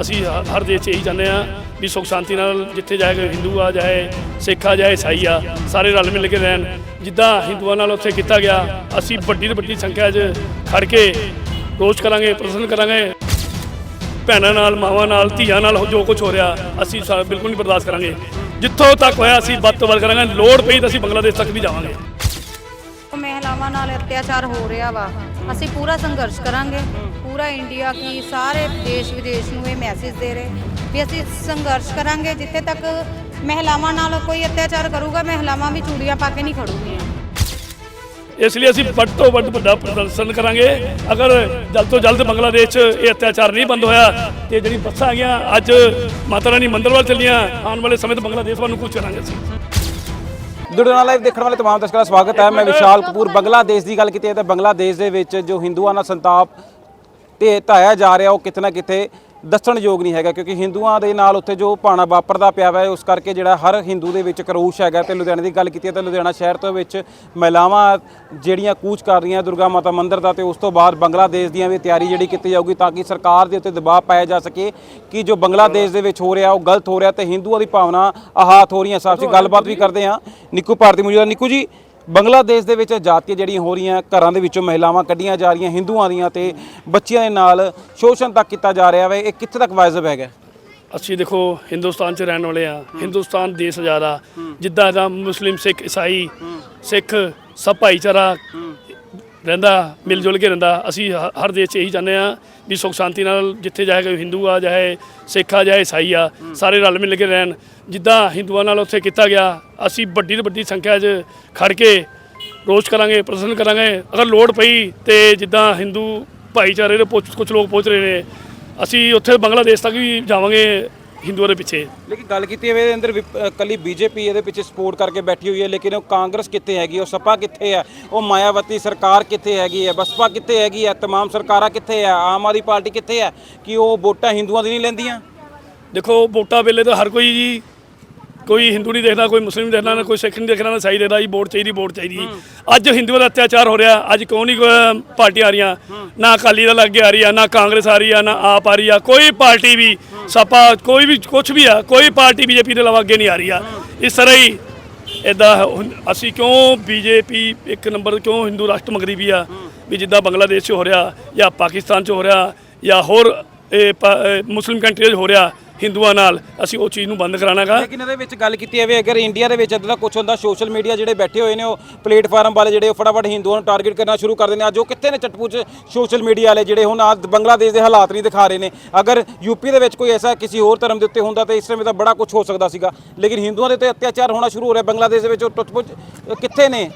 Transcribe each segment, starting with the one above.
ਅਸੀਂ ਹ- ਹਰ ਦੇਸ਼ 'ਚ ਇਹੀ ਚਾਹੁੰਦੇ ਆ ਵੀ ਸੁਖ ਸ਼ਾਂਤੀ ਨਾਲ ਜਿੱਥੇ ਜਾਏਗਾ ਹਿੰਦੂ ਆ ਜਾਏ, ਸਿੱਖ ਆ ਜਾਏ ਈਸਾਈ ਆ, ਸਾਰੇ ਰਲ ਮਿਲ ਕੇ ਰਹਿਣ। ਜਿੱਦਾਂ ਹਿੰਦੂਆਂ ਨਾਲ ਉੱਥੇ ਕੀਤਾ ਗਿਆ, ਅਸੀਂ ਵੱਡੀ ਤੋਂ ਵੱਡੀ ਸੰਖਿਆ 'ਚ ਖੜ ਕੇ ਰੋਸ਼ ਕਰਾਂਗੇ ਪ੍ਰਦਰਸ਼ਨ ਕਰਾਂਗੇ। ਭੈਣਾਂ ਨਾਲ, ਮਾਵਾਂ ਨਾਲ, ਧੀਆਂ ਨਾਲ ਜੋ ਕੁਝ ਹੋ ਰਿਹਾ, ਅਸੀਂ ਸਾ- ਬਿਲਕੁਲ ਨਹੀਂ ਬਰਦਾਸ਼ਤ ਕਰਾਂਗੇ। ਜਿੱਥੋਂ ਤੱਕ ਹੋਇਆ, ਅਸੀਂ ਵੱਧ ਤੋਂ ਵੱਧ ਕਰਾਂਗੇ। ਲੋੜ ਪਈ ਤਾਂ ਅਸੀਂ ਬੰਗਲਾਦੇਸ਼ ਤੱਕ ਵੀ ਜਾਵਾਂਗੇ। ਮਹਿਲਾਵਾਂ ਨਾਲ ਅਤਿਆਚਾਰ ਹੋ ਰਿਹਾ ਵਾ। ਅਸੀਂ ਪੂਰਾ ਸੰਘਰਸ਼ ਕਰਾਂਗੇ। ਪੂਰਾ ਇੰਡੀਆ ਕੀ ਸਾਰੇ ਦੇਸ਼ ਵਿਦੇਸ਼ ਨੂੰ ਇਹ ਮੈਸੇਜ ਦੇ ਰਹੇ। ਵੀ ਅਸੀਂ ਸੰਘਰਸ਼ ਕਰਾਂਗੇ, ਜਿੱਥੇ ਤੱਕ ਮਹਿਲਾਵਾਂ ਨਾਲ ਕੋਈ ਅਤਿਆਚਾਰ ਕਰੂਗਾ, ਮਹਿਲਾਵਾਂ ਵੀ ਚੂੜੀਆਂ ਪਾ ਕੇ ਨਹੀਂ ਖੜੂਗੀਆਂ। ਇਸ ਲਈ ਅਸੀਂ ਵੱਧ ਤੋਂ ਵੱਧ ਵੱਡਾ ਪ੍ਰਦਰਸ਼ਨ ਕਰਾਂਗੇ। ਅਗਰ ਜਲਦ ਤੋਂ ਜਲਦ ਬੰਗਲਾਦੇਸ਼ 'ਚ ਇਹ ਅਤਿਆਚਾਰ ਨਹੀਂ ਬੰਦ ਹੋਇਆ, ਤੇ ਜਿਹੜੀ ਬੱਸਾਂ ਆ ਗਈਆਂ, ਅੱਜ ਮਾਤਾ ਰਾਣੀ ਮੰਦਰ ਵੱਲ ਚੱਲੀਆਂ, ਆਉਣ ਵਾਲੇ ਸਮੇਂ 'ਚ ਬੰਗਲਾਦੇਸ਼ ਵੱਲ ਨੂੰ ਕੂਚ ਕਰਾਂਗੇ ਅਸੀਂ। ਦੁਰਨਾ ਲਾਈਵ ਦੇਖਣ ਵਾਲੇ ਤਮਾਮ ਦਰਸ਼ਕਾਂ ਦਾ ਸਵਾਗਤ ਹੈ। ਮੈਂ ਵਿਸ਼ਾਲ ਕਪੂਰ ਬੰਗਲਾਦੇਸ਼ ਦੀ ਗੱਲ ਕੀਤੀ ਹੈ ਤਾਂ ਬੰਗਲਾਦੇਸ਼ ਦੇ ਵਿੱਚ ਜੋ ਹਿੰਦੂਆਂ ਨਾਲ ਸੰਤਾਪ ਤੇ ਢਾਇਆ ਜਾ ਰਿਹਾ ਉਹ ਕਿਤੇ ਨਾ ਕਿਤੇ ਦੱਸਣਯੋਗ ਨਹੀਂ ਹੈਗਾ ਕਿਉਂਕਿ ਹਿੰਦੂਆਂ ਦੇ ਨਾਲ ਉੱਥੇ ਜੋ ਭਾਣਾ ਵਾਪਰਦਾ ਪਿਆ ਵਾ ਉਸ ਕਰਕੇ ਜਿਹੜਾ ਹਰ ਹਿੰਦੂ ਦੇ ਵਿੱਚ ਕਰੂਸ਼ ਹੈਗਾ ਤੇ ਲੁਧਿਆਣੇ ਦੀ ਗੱਲ ਕੀਤੀ ਹੈ ਤਾਂ ਲੁਧਿਆਣਾ ਸ਼ਹਿਰ ਤੋਂ ਵਿੱਚ ਮਹਿਲਾਵਾਂ ਜਿਹੜੀਆਂ ਕੂਚ ਕਰ ਰਹੀਆਂ ਦੁਰਗਾ ਮਾਤਾ ਮੰਦਿਰ ਦਾ ਤੇ ਉਸ ਤੋਂ ਬਾਅਦ ਬੰਗਲਾਦੇਸ਼ ਦੀਆਂ ਵੀ ਤਿਆਰੀ ਜਿਹੜੀ ਕੀਤੀ ਜਾਊਗੀ ਤਾਂ ਕਿ ਸਰਕਾਰ ਦੇ ਉੱਤੇ ਦਬਾਅ ਪਾਇਆ ਜਾ ਸਕੇ ਕਿ ਜੋ ਬੰਗਲਾਦੇਸ਼ ਦੇ ਵਿੱਚ ਹੋ ਰਿਹਾ ਉਹ ਗਲਤ ਹੋ ਰਿਹਾ ਤੇ ਹਿੰਦੂਆਂ ਦੀ ਭਾਵਨਾ ਆਹਾਤ ਹੋ ਰਹੀਆਂ। ਸਾਫ਼ ਜੀ ਗੱਲਬਾਤ ਵੀ ਕਰਦੇ ਹਾਂ। ਨਿੱਕੂ ਭਾਰਤੀ ਮੌਜੂਦਾ। ਨਿੱਕੂ ਜੀ ਬੰਗਲਾਦੇਸ਼ ਦੇ ਵਿੱਚ ਜਾਤੀਆਂ ਜਿਹੜੀਆਂ ਹੋ ਰਹੀਆਂ ਘਰਾਂ ਦੇ ਵਿੱਚੋਂ ਮਹਿਲਾਵਾਂ ਕੱਢੀਆਂ ਜਾ ਰਹੀਆਂ, ਹਿੰਦੂਆਂ ਦੀਆਂ ਤੇ ਬੱਚਿਆਂ ਦੇ ਨਾਲ ਸ਼ੋਸ਼ਣ ਤੱਕ ਕੀਤਾ ਜਾ ਰਿਹਾ ਵੇ। ਇਹ ਕਿੱਥੇ ਤੱਕ ਵਾਜਬ ਹੈਗਾ? ਅਸੀਂ ਦੇਖੋ, ਹਿੰਦੁਸਤਾਨ 'ਚ ਰਹਿਣ ਵਾਲੇ ਆ। ਹਿੰਦੁਸਤਾਨ ਦੇਸ਼ ਆਜ਼ਾਦਾ ਜਿੱਦਾਂ ਦਾ ਮੁਸਲਿਮ, ਸਿੱਖ, ਈਸਾਈ, ਸਿੱਖ, ਸਭ ਭਾਈਚਾਰਾ ਰਹਿੰਦਾ ਮਿਲ ਜੁਲ ਕੇ ਰਹਿੰਦਾ। ਅਸੀਂ ਹ- ਹਰ ਦੇਸ਼ 'ਚ ਇਹੀ ਚਾਹੁੰਦੇ ਆ ਵੀ ਸੁਖ ਸ਼ਾਂਤੀ ਨਾਲ ਜਿੱਥੇ ਜਾਏਗਾ ਹਿੰਦੂ ਆ ਜਾਏ ਸਿੱਖ ਆ ਜਾਏ ਈਸਾਈ ਆ ਸਾਰੇ ਰਲ ਮਿਲ ਕੇ ਰਹਿਣ। ਜਿੱਦਾਂ ਹਿੰਦੂਆਂ ਨਾਲ ਉੱਥੇ ਕੀਤਾ ਗਿਆ ਅਸੀਂ ਵੱਡੀ ਤੋਂ ਵੱਡੀ ਸੰਖਿਆ 'ਚ ਖੜ ਕੇ ਰੋਸ਼ ਕਰਾਂਗੇ ਪ੍ਰਦਰਸ਼ਨ ਕਰਾਂਗੇ। ਅਗਰ ਲੋੜ ਪਈ ਤੇ ਜਿੱਦਾਂ ਹਿੰਦੂ ਭਾਈਚਾਰੇ ਦੇ ਕੁਝ ਲੋਕ ਪਹੁੰਚ ਰਹੇ ਨੇ ਅਸੀਂ ਉੱਥੇ ਬੰਗਲਾਦੇਸ਼ ਤੱਕ ਵੀ ਜਾਵਾਂਗੇ। ਹਿੰਦੂਆਂ ਦੇ ਪਿੱਛੇ ਲੇਕਿਨ ਗੱਲ ਕੀਤੀ ਹੋਵੇ ਇਹਦੇ ਅੰਦਰ ਵਿਪ- ਅ, ਕੱਲੀ ਬੀਜੇਪੀ ਇਹਦੇ ਪਿੱਛੇ ਸਪੋਰਟ ਕਰਕੇ ਬੈਠੀ ਹੋਈ ਹੈ ਲੇਕਿਨ ਉਹ ਕਾਂਗਰਸ ਕਿੱਥੇ ਹੈਗੀ ਉਹ ਸਪਾ ਕਿੱਥੇ ਹੈ ਉਹ ਮਾਇਆਵਤੀ ਸਰਕਾਰ ਕਿੱਥੇ ਹੈਗੀ ਹੈ ਬਸਪਾ ਕਿੱਥੇ ਹੈਗੀ ਹੈ तमाम ਸਰਕਾਰਾਂ ਕਿੱਥੇ ਹੈ ਆਮ ਆਦਮੀ ਪਾਰਟੀ ਕਿੱਥੇ ਹੈ ਕਿ ਉਹ ਵੋਟਾਂ ਹਿੰਦੂਆਂ ਦੀ ਨਹੀਂ ਲੈਂਦੀਆਂ ਦੇਖੋ ਵੋਟਾਂ ਵੇਲੇ ਤਾਂ ਹਰ ਕੋਈ ਜੀ ਕੋਈ ਹਿੰਦੂ ਨਹੀਂ ਦੇਖਦਾ ਕੋਈ ਮੁਸਲਿਮ ਦੇਖਦਾ ਨਾ ਕੋਈ ਸਿੱਖ ਨਹੀਂ ਦੇਖਦਾ ਨਾ ਸਾਈ ਦੇਖਦਾ ਜੀ ਵੋਟ ਚਾਹੀਦੀ ਵੋਟ ਚਾਹੀਦੀ। ਅੱਜ ਹਿੰਦੂਆਂ ਦਾ ਅਤਿਆਚਾਰ ਹੋ ਰਿਹਾ ਅੱਜ ਕਿਉਂ ਨਹੀਂ ਕੋਈ ਪਾਰਟੀ ਆ ਰਹੀਆਂ? ਨਾ ਅਕਾਲੀ ਦਲ ਅੱਗੇ ਆ ਰਹੀ ਆ ਨਾ ਕਾਂਗਰਸ ਆ ਰਹੀ ਆ ਨਾ ਆਪ ਆ ਰਹੀ ਆ। ਕੋਈ ਪਾਰਟੀ ਵੀ ਸਪਾ ਕੋਈ ਵੀ ਕੁਝ ਵੀ ਆ ਕੋਈ ਪਾਰਟੀ ਬੀਜੇਪੀ ਦੇ ਇਲਾਵਾ ਅੱਗੇ ਨਹੀਂ ਆ ਰਹੀ ਆ। ਇਸ ਤਰ੍ਹਾਂ ਹੀ ਇਦਾਂ ਅਸੀਂ ਕਿਉਂ ਬੀਜੇਪੀ ਇੱਕ ਨੰਬਰ ਕਿਉਂ ਹਿੰਦੂ ਰਾਸ਼ਟਰ ਮਗਰਬੀ ਆ? ਵੀ ਜਿੱਦਾਂ ਬੰਗਲਾਦੇਸ਼ 'ਚ ਹੋ ਰਿਹਾ ਜਾਂ ਪਾਕਿਸਤਾਨ 'ਚ ਹੋ ਰਿਹਾ ਜਾਂ ਹੋਰ ਮੁਸਲਿਮ ਕੰਟਰੀਆਂ 'ਚ ਹੋ ਰਿਹਾ ਹਿੰਦੂਆਂ ਨਾਲ। ਅਸੀਂ ਉਹ ਚੀਜ਼ ਨੂੰ ਬੰਦ ਕਰਾਣਾਗਾ ਲੇਕਿਨ ਇਹਦੇ ਵਿੱਚ ਗੱਲ ਕੀਤੀ ਜਾਵੇ ਅਗਰ ਇੰਡੀਆ ਦੇ ਵਿੱਚ ਇਦਾਂ ਦਾ ਕੁਝ ਹੁੰਦਾ ਸੋਸ਼ਲ ਮੀਡੀਆ ਜਿਹੜੇ ਬੈਠੇ ਹੋਏ ਨੇ ਉਹ ਪਲੇਟਫਾਰਮ ਵਾਲੇ ਜਿਹੜੇ ਫਟਾਫਟ ਹਿੰਦੂਆਂ ਨੂੰ ਟਾਰਗੇਟ ਕਰਨਾ ਸ਼ੁਰੂ ਕਰ ਦਿੰਦੇ ਆ। ਜੋ ਕਿੱਥੇ ਨੇ ਚਟਪੂਚ ਸੋਸ਼ਲ ਮੀਡੀਆ ਵਾਲੇ ਜਿਹੜੇ ਹੁਣ ਆ ਬੰਗਲਾਦੇਸ਼ ਦੇ ਹਾਲਾਤ ਨਹੀਂ ਦਿਖਾ ਰਹੇ ਨੇ। ਅਗਰ ਯੂਪੀ ਦੇ ਵਿੱਚ ਕੋਈ ਐਸਾ ਕਿਸੇ ਹੋਰ ਧਰਮ ਦੇ ਉੱਤੇ ਹੁੰਦਾ ਤਾਂ ਇਸ ਸਮੇਂ ਤਾਂ ਬੜਾ ਕੁਝ ਹੋ ਸਕਦਾ ਸੀਗਾ। ਲੇਕਿਨ ਹਿੰਦੂਆਂ ਦੇ ਉੱਤੇ ਅਤਿਆਚਾਰ ਹੋਣਾ ਸ਼ੁਰੂ ਹੋ ਰਿਹਾ। ਬੰਗਲਾਦੇਸ਼ ਦੇ ਵਿੱਚ ਉਹ ਟੁੱਟਪੁੱਟ ਕਿੱਥੇ ਨੇ?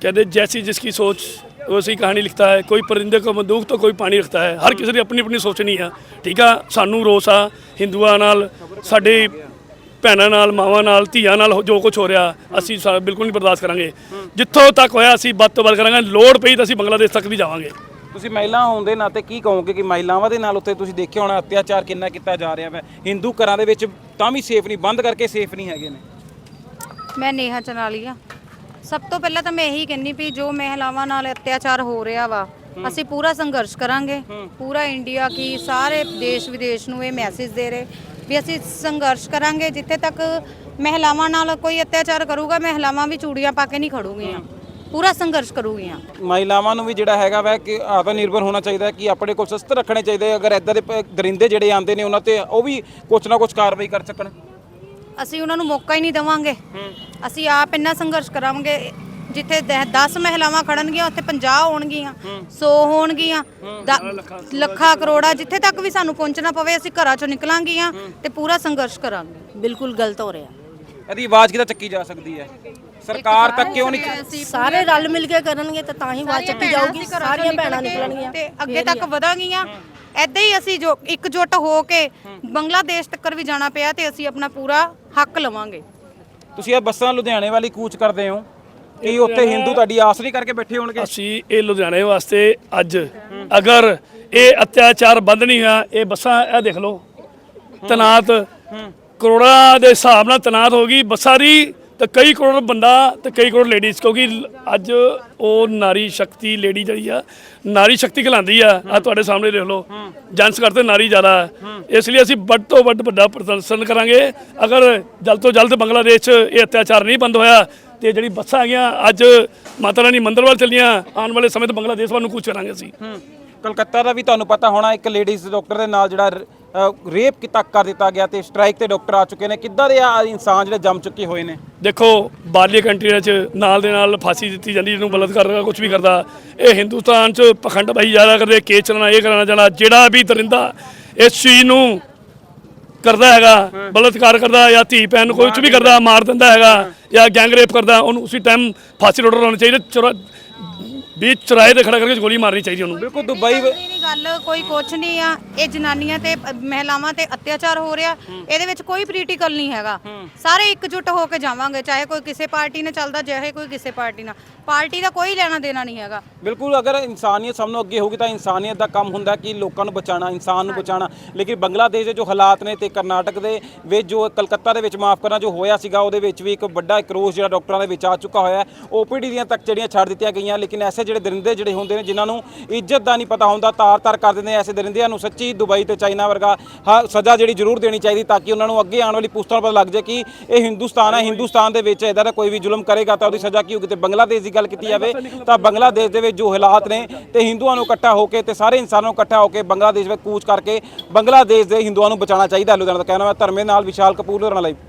ਕਹਿੰਦੇ ਜੈਸੀ ਜਿਸ ਕੀ ਸੋਚ ਉਸੇ ਕਹਾਣੀ ਲਿਖਤਾ ਹੈ ਕੋਈ ਪਰਿੰਦੇ ਕੋ ਬੰਦੂਕ ਤੋਂ ਕੋਈ ਪਾਣੀ ਰਖਤਾ ਹੈ। ਹਰ ਕਿਸੇ ਦੀ ਆਪਣੀ ਆਪਣੀ ਸੋਚਣੀ ਆ। ਠੀਕ ਆ ਸਾਨੂੰ ਰੋਸ ਆ ਹਿੰਦੂਆਂ ਨਾਲ ਸਾਡੇ ਭੈਣਾਂ ਨਾਲ ਮਾਵਾਂ ਨਾਲ ਧੀਆਂ ਨਾਲ ਜੋ ਕੁਝ ਹੋ ਰਿਹਾ ਅਸੀਂ ਬਿਲਕੁਲ ਨਹੀਂ ਬਰਦਾਸ਼ਤ ਕਰਾਂਗੇ। ਜਿੱਥੋਂ ਤੱਕ ਹੋਇਆ ਅਸੀਂ ਵੱਧ ਤੋਂ ਵੱਧ ਕਰਾਂਗੇ। ਲੋੜ ਪਈ ਤਾਂ ਅਸੀਂ ਬੰਗਲਾਦੇਸ਼ ਤੱਕ ਵੀ ਜਾਵਾਂਗੇ। ਤੁਸੀਂ ਮਹਿਲਾ ਹੋਣ ਦੇ ਨਾਤੇ ਕੀ ਕਹੋਗੇ ਕਿ ਮਹਿਲਾਵਾਂ ਦੇ ਨਾਲ ਉੱਥੇ ਤੁਸੀਂ ਦੇਖਿਆ ਹੋਣਾ ਅਤਿਆਚਾਰ ਕਿੰਨਾ ਕੀਤਾ ਜਾ ਰਿਹਾ ਹੈ ਹਿੰਦੂ ਘਰਾਂ ਦੇ ਵਿੱਚ ਤਾਂ ਵੀ ਸੇਫ ਨਹੀਂ ਬੰਦ ਕਰਕੇ ਸੇਫ ਨਹੀਂ ਹੈਗੇ ਨੇ। ਮੈਂ ਨੇਹਾ ਚਨਾਲੀਆ। ਸਭ ਤੋਂ ਪਹਿਲਾਂ ਤਾਂ ਮੈਂ ਇਹੀ ਕਹਿੰਨੀ ਵੀ ਜੋ ਮਹਿਲਾਵਾਂ ਨਾਲ ਅਤਿਆਚਾਰ ਹੋ ਰਿਹਾ ਵਾ ਅਸੀਂ ਪੂਰਾ ਸੰਘਰਸ਼ ਕਰਾਂਗੇ। ਪੂਰਾ ਇੰਡੀਆ ਕੀ ਸਾਰੇ ਦੇਸ਼ ਵਿਦੇਸ਼ ਨੂੰ ਇਹ ਮੈਸੇਜ ਦੇ ਰਹੇ ਵੀ ਅਸੀਂ ਸੰਘਰਸ਼ ਕਰਾਂਗੇ ਜਿੱਥੇ ਤੱਕ ਮਹਿਲਾਵਾਂ ਨਾਲ ਕੋਈ ਅਤਿਆਚਾਰ ਕਰੂਗਾ ਮਹਿਲਾਵਾਂ ਵੀ ਚੂੜੀਆਂ ਪਾ ਕੇ ਨਹੀਂ ਖੜੂਗੀਆਂ। ਪੂਰਾ ਸੰਘਰਸ਼ ਕਰੂਗੀਆਂ। ਮਹਿਲਾਵਾਂ ਨੂੰ ਵੀ ਜਿਹੜਾ ਹੈਗਾ ਵੈ ਕਿ ਆਤਮ ਨਿਰਭਰ ਹੋਣਾ ਚਾਹੀਦਾ ਹੈ ਕਿ ਆਪਣੇ ਕੋਲ ਸ਼ਸਤਰ ਰੱਖਣੇ ਚਾਹੀਦੇ ਅਗਰ ਇਦਾਂ ਦੇ ਪ- ਦਰਿੰਦੇ ਜਿਹੜੇ ਆਉਂਦੇ ਨੇ ਉਹਨਾਂ ਤੇ ਉਹ ਵੀ ਕੁਛ ਨਾ ਕੁਛ ਕਾਰਵਾਈ ਕਰ ਸਕਣ। ਅਸੀਂ ਉਹਨਾਂ ਨੂੰ ਮੌਕਾ ਹੀ ਨਹੀਂ ਦੇਵਾਂਗੇ। ਅਸੀਂ ਆਪ ਇੰਨਾ ਸੰਘਰਸ਼ ਕਰਾਂਗੇ ਜਿੱਥੇ 10 ਮਹਿਲਾਵਾਂ ਖੜਨਗੀਆਂ ਉੱਥੇ 50 ਹੋਣਗੀਆਂ 100 ਹੋਣਗੀਆਂ ਲੱਖਾਂ ਕਰੋੜਾ ਜਿੱਥੇ ਤੱਕ ਵੀ ਸਾਨੂੰ ਪਹੁੰਚਣਾ ਪਵੇ ਅਸੀਂ ਘਰਾਂ ਚੋਂ ਨਿਕਲਾਂਗੀਆਂ ਤੇ ਪੂਰਾ ਸੰਘਰਸ਼ ਕਰਾਂਗੇ। ਬਿਲਕੁਲ ਗਲਤ ਹੋ ਰਿਹਾ। ਇਹਦੀ ਆਵਾਜ਼ ਕਿੱਦਾਂ ਚੱਕੀ ਜਾ ਸਕਦੀ ਹੈ? ਸਰਕਾਰ ਤੱਕ ਕਿਉਂ ਨਹੀਂ ਸਾਰੇ ਰਲ ਮਿਲ ਕੇ ਕਰਨਗੇ ਤਾਂ ਤਾਂ ਹੀ ਆਵਾਜ਼ ਚੱਕੀ ਜਾਊਗੀ ਸਾਰੀਆਂ ਭੈਣਾਂ ਨਿਕਲਣਗੀਆਂ। ਤੇ ਅੱਗੇ ਤੱਕ ਵਧਾਂਗੀਆਂ। ਐਦਾਂ ਹੀ ਅਸੀਂ ਜੋ ਇਕਜੁੱਟ ਹੋ ਕੇ ਬੰਗਲਾਦੇਸ਼ ਤੱਕ ਵੀ ਜਾਣਾ ਪਿਆ ਤੇ ਅਸੀਂ ਆਪਣਾ ਪੂਰਾ ਹੱਕ ਲਵਾਂਗੇ। ਤੁਸੀਂ ਇਹ ਬੱਸਾਂ ਲੁਧਿਆਣੇ ਵਾਲੀ ਕੂਚ ਕਰਦੇ ਹੋ ਕਿ ਉੱਥੇ ਹਿੰਦੂ ਤੁਹਾਡੀ ਆਸ ਨਹੀਂ ਕਰਕੇ ਬੈਠੇ ਹੋਣਗੇ? ਅਸੀਂ ਇਹ ਲੁਧਿਆਣੇ ਵਾਸਤੇ ਅੱਜ ਅਗਰ ਇਹ ਅਤਿਆਚਾਰ ਬੰਦ ਨਹੀਂ ਹੋਇਆ ਇਹ ਬੱਸਾਂ ਇਹ ਦੇਖ ਲਓ ਤਨਾਤ ਕਰੋੜਾਂ ਦੇ ਹਿਸਾਬ ਨਾਲ ਤਨਾਤ ਹੋ ਗਈ ਬੱਸਾਂ ਦੀ ਤੇ ਕਈ ਕਰੋੜ ਬੰਦਾ ਤੇ ਕਈ ਕਰੋੜ ਲੇਡੀਜ਼ ਕਿਉਂਕਿ ਅੱਜ ਉਹ ਨਾਰੀ ਸ਼ਕਤੀ ਲੇਡੀ ਜਿਹੜੀ ਆ ਨਾਰੀ ਸ਼ਕਤੀ ਕਹਿਲਾਉਂਦੀ ਆ ਆ ਤੁਹਾਡੇ ਸਾਹਮਣੇ ਦੇਖ ਲਓ। ਜੈਂਟਸ ਕਰਦੇ ਨਾਰੀ ਜ਼ਿਆਦਾ ਇਸ ਲਈ ਅਸੀਂ ਵੱਡ ਤੋਂ ਵੱਡ ਵੱਡਾ ਪ੍ਰਦਰਸ਼ਨ ਕਰਾਂਗੇ। ਅਗਰ ਜਲਦ ਤੋਂ ਜਲਦ ਬੰਗਲਾਦੇਸ਼ 'ਚ ਇਹ ਅਤਿਆਚਾਰ ਨਹੀਂ ਬੰਦ ਹੋਇਆ ਤੇ ਜਿਹੜੀ ਬੱਸਾਂ ਆ ਗਈਆਂ ਅੱਜ ਮਾਤਾ ਰਾਣੀ ਮੰਦਰ ਵੱਲ ਚੱਲੀਆਂ ਆਉਣ ਵਾਲੇ ਸਮੇਂ 'ਚ ਬੰਗਲਾਦੇਸ਼ ਵੱਲ ਨੂੰ ਕੂਚ ਕਰਾਂਗੇ ਅਸੀਂ। ਕਲਕੱਤਾ ਦਾ ਵੀ ਤੁਹਾਨੂੰ ਪਤਾ ਹੋਣਾ ਇੱਕ ਲੇਡੀਜ਼ ਡਾਕਟਰ ਦੇ ਨਾਲ ਜਿਹੜਾ ਰੇਪ ਕੀਤਾ ਕਰ ਦਿੱਤਾ ਗਿਆ ਤੇ ਸਟ੍ਰਾਈਕ ਤੇ ਡਾਕਟਰ ਆ ਚੁੱਕੇ ਨੇ। ਕਿੱਦਾਂ ਦੇ ਆ ਇਨਸਾਨ ਜਿਹੜੇ ਜੰਮ ਚੁੱਕੇ ਹੋਏ ਨੇ? ਦੇਖੋ ਬਾਹਰਲੀ ਕੰਟਰੀਆਂ 'ਚ ਨਾਲ ਦੇ ਨਾਲ ਫਾਂਸੀ ਦਿੱਤੀ ਜਾਂਦੀ ਜਿਹਨੂੰ ਬਲਤਕਾਰ ਕਰਦਾ ਕੁਝ ਵੀ ਕਰਦਾ। ਇਹ ਹਿੰਦੁਸਤਾਨ 'ਚ ਪਖੰਡਬਾਜ਼ੀ ਜ਼ਿਆਦਾ ਕਰਦੇ ਕੇਸ ਚਲਾਉਣਾ ਇਹ ਕਰਨਾ ਚਾਹਣਾ ਜਿਹੜਾ ਵੀ ਦਰਿੰਦਾ ਇਸ ਚੀਜ਼ ਨੂੰ ਕਰਦਾ ਹੈਗਾ ਬਲਤਕਾਰ ਕਰਦਾ ਜਾਂ ਧੀ ਭੈਣ ਨੂੰ ਕੁਝ ਵੀ ਕਰਦਾ ਮਾਰ ਦਿੰਦਾ ਹੈਗਾ ਜਾਂ ਗੈਂਗ ਰੇਪ ਕਰਦਾ ਉਹਨੂੰ ਉਸੇ ਟਾਈਮ ਫਾਂਸੀ ਰੋਡ ਲਾਉਣੀ ਚਾਹੀਦੀ ਵੀ ਚੁਰਾਏ ਤੇ ਖੜਾ ਕਰਕੇ ਗੋਲੀ ਮਾਰਨੀ ਚਾਹੀਦੀ ਉਹਨੂੰ। ਬਿਲਕੁਲ ਦੁਬਈ ਵ- ਨਹੀਂ ਗੱਲ ਕੋਈ ਕੁਛ ਨਹੀਂ ਆ। ਇਹ ਜਨਾਨੀਆਂ ਤੇ ਅ, ਮਹਿਲਾਵਾਂ ਤੇ ਅਤਿਆਚਾਰ ਹੋ ਰਿਹਾ। ਇਹਦੇ ਵਿੱਚ ਕੋਈ ਪੋਲੀਟੀਕਲ ਨਹੀਂ ਹੈਗਾ। ਸਾਰੇ ਇਕਜੁੱਟ ਹੋ ਕੇ ਜਾਵਾਂਗੇ ਚਾਹੇ ਕੋਈ ਕਿਸੇ ਪਾਰਟੀ ਨਾਲ ਚੱਲਦਾ ਚਾਹੇ ਕੋਈ ਕਿਸੇ ਪਾਰਟੀ ਨਾਲ। ਪਾਰਟੀ ਦਾ ਕੋਈ ਲੈਣਾ ਦੇਣਾ ਨਹੀਂ ਹੈਗਾ। ਬਿਲਕੁਲ ਅਗਰ ਇਨਸਾਨੀਅਤ ਸਭ ਨੂੰ ਅੱਗੇ ਹੋਊਗੀ ਤਾਂ ਇਨਸਾਨੀਅਤ ਦਾ ਕੰਮ ਹੁੰਦਾ ਕਿ ਲੋਕਾਂ ਨੂੰ ਬਚਾਉਣਾ ਇਨਸਾਨ ਨੂੰ ਬਚਾਉਣਾ। ਲੇਕਿਨ ਬੰਗਲਾਦੇਸ਼ ਦੇ ਜੋ ਹਾਲਾਤ ਨੇ ਤੇ ਕਰਨਾਟਕ ਦੇ ਵਿੱਚ ਜੋ ਕਲਕੱਤਾ ਦੇ ਵਿੱਚ ਮਾਫ ਕਰਨਾ ਜੋ ਹੋਇਆ ਸੀਗਾ ਉਹਦੇ ਵਿੱਚ ਵੀ ਇੱਕ ਵੱਡਾ ਇੱਕ ਰੋਸ ਜਿਹੜਾ ਡਾਕਟਰਾਂ ਦੇ ਵਿੱਚ ਆ ਚੁੱਕਾ ਹੋਇਆ ਹੈ। ਓਪੀਡੀ ਦੀਆਂ ਤੱਕ ਜਿਹੜੀਆਂ ਛੱਡ ਦਿੱਤੀਆਂ ਗਈਆਂ ਲੇਕਿਨ ਐਸੇ ਜਿਹੜੇ ਦਰਿੰਦੇ ਜਿਹੜੇ ਹੁੰਦੇ ਨੇ ਜਿਨ੍ਹਾਂ ਨੂੰ ਇੱਜ਼ਤ ਦਾ ਨਹੀਂ ਪਤਾ ਹੁੰਦਾ ਤਾਰ-ਤਾਰ ਕਰ ਦਿੰਦੇ ਐਸੇ ਦਰਿੰਦਿਆਂ ਨੂੰ ਸੱਚੀ ਦੁਬਈ ਤੇ ਚਾਈਨਾ ਵਰਗਾ ਸਜ਼ਾ ਜਿਹੜੀ ਜ਼ਰੂਰ ਦੇਣੀ ਚਾਹੀਦੀ ਤਾਂ ਕਿ ਉਹਨਾਂ ਨੂੰ ਅੱਗੇ ਆਉਣ ਵਾਲੀ ਪੁਸਤਾਂ ਨੂੰ ਪਤਾ ਲੱਗ ਜਾਏ ਕਿ ਇਹ ਹਿੰਦੁਸਤਾਨ ਹੈ ਹਿੰਦੁਸਤਾਨ ਦੇ ਵਿੱਚ ਇਦਾਂ ਦਾ ਕੋਈ ਵੀ ਜ਼ੁਲਮ ਕਰੇਗਾ ਤਾਂ ਉਹਦੀ ਸਜ਼ਾ ਕੀ ਹੋਊਗੀ? ਤੇ ਬੰਗਲਾਦੇਸ਼ ਦੀ ਗੱਲ ਕੀਤੀ ਜਾਵੇ ਤਾਂ ਬੰਗਲਾਦੇਸ਼ ਦੇ ਵਿੱਚ ਜੋ ਹਾਲਾਤ ਨੇ ਤੇ ਹਿੰਦੂਆਂ ਨੂੰ ਇਕੱਠਾ ਹੋ ਕੇ ਤੇ ਸਾਰੇ ਇਨਸਾਨਾਂ ਨੂੰ ਇਕੱਠਾ ਹੋ ਕੇ ਬੰਗਲਾਦੇਸ਼ ਵਿੱਚ ਕੂਚ ਕਰਕੇ ਬੰਗਲਾਦੇਸ਼ ਦੇ ਹਿੰਦੂਆਂ ਨੂੰ ਬਚਾਉਣਾ ਚਾਹੀਦਾ ਲੁਧਿਆਣਾ ਦਾ ਕਹਿਣਾ ਹੈ ਧਰਮੇ ਨਾਲ ਵਿਸ਼ਾਲ ਕਪੂਰ ਲੁਧਿਆਣਾ ਲਈ